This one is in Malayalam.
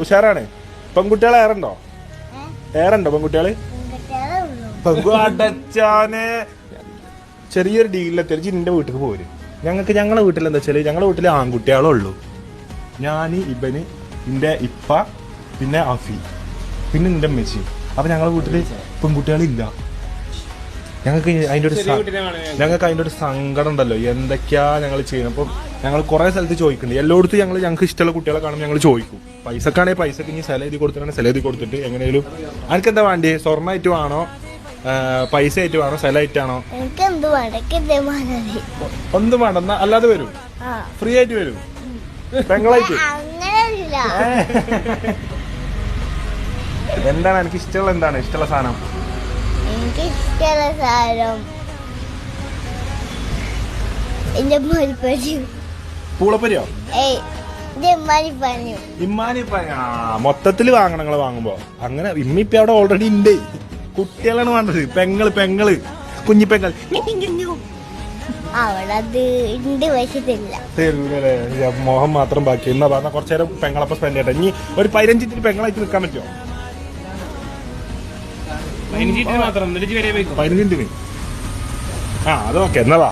ഉഷാറാണ്. പെൺകുട്ടികളെ ഏറുണ്ടോ? ഏറുണ്ടോ പെൺകുട്ടികൾ? അടച്ചാനെ. ചെറിയൊരു ഡീലിലെത്തി നിന്റെ വീട്ടിൽ പോര്. ഞങ്ങൾക്ക് ഞങ്ങളെ വീട്ടിൽ എന്താ വെച്ചാൽ ഞങ്ങളെ വീട്ടിൽ ആൺകുട്ടികളേ ഉള്ളൂ. ഞാൻ ഇബന് നിന്റെ ഇപ്പ പിന്നെ അഫി പിന്നെ നിന്റെ അമ്മച്ചി അപ്പൊ ഞങ്ങളെ വീട്ടിൽ പെൺകുട്ടികളില്ല. ഞങ്ങൾക്ക് അതിന്റെ ഒരു ഞങ്ങൾക്ക്. അതിന്റെ ഒരു സങ്കടം ഉണ്ടല്ലോ. എന്തൊക്കെയാ ഞങ്ങൾ ചെയ്യുന്നത്? അപ്പം ഞങ്ങൾ കുറെ സ്ഥലത്ത് ചോദിക്കുന്നുണ്ട്. എല്ലായിടത്തും ഞങ്ങൾ ഞങ്ങൾക്ക് ഇഷ്ടമുള്ള കുട്ടികളെ കാണുമ്പോൾ ഞങ്ങൾ ചോദിക്കും. പൈസക്കാണെങ്കിൽ പൈസക്ക് ഇനി സെല എഴുതി കൊടുത്തിട്ടാണ് സെല എഴുതി കൊടുത്തിട്ട് എങ്ങനെയും അനക്ക് എന്താ വേണ്ടി? സ്വർണ വേണോ ആണോ? പൈസ ആയിട്ട് വേണോ സെല എനിക്ക് എന്ത് വടക്ക് മതി ഒന്നും വേണ്ട. എന്നാ അല്ലാതെ വരും. ആ. ഫ്രീ ആയിട്ട് വരും. പെങ്ങളായിട്ട്. എന്താണ് എനിക്ക് ഇഷ്ടമുള്ള എന്താണ്? ഇഷ്ടമുള്ള സാധനം. ഇഷ്ടമുള്ള സാധനം. എന്റെ പൂളപ്പരിയോ? ഏയ് ആ മൊത്തത്തിൽ വാങ്ങണം നിങ്ങൾ വാങ്ങുമ്പോ. അങ്ങനെ ഇമ്മിപ്പ അവിടെ ഓൾറെഡി ഉണ്ട് കുട്ടികളാണ് വേണ്ടത്. പെങ്ങൾ പെങ്ങൾ. കുഞ്ഞി പെങ്ങൾ അവിടെ അത് ഉണ്ട് തരൂലേ മോഹം മാത്രം ബാക്കി. എന്നാ പറഞ്ഞ കുറച്ചേരം പെങ്ങളപ്പം സ്പെൻഡ് ചെയ്യട്ടെ. ഇനി ഒരു പതിനഞ്ചിട്ട് പെങ്ങളായിട്ട് നിൽക്കാൻ പറ്റുമോ പതിനഞ്ച് മിനിറ്റ് മാത്രം. എന്നിട്ട് വരെ പോയിക്കോ. പതിനഞ്ച് മിനിറ്റ് ആ അത് ഓക്കെ എന്നാ വാ.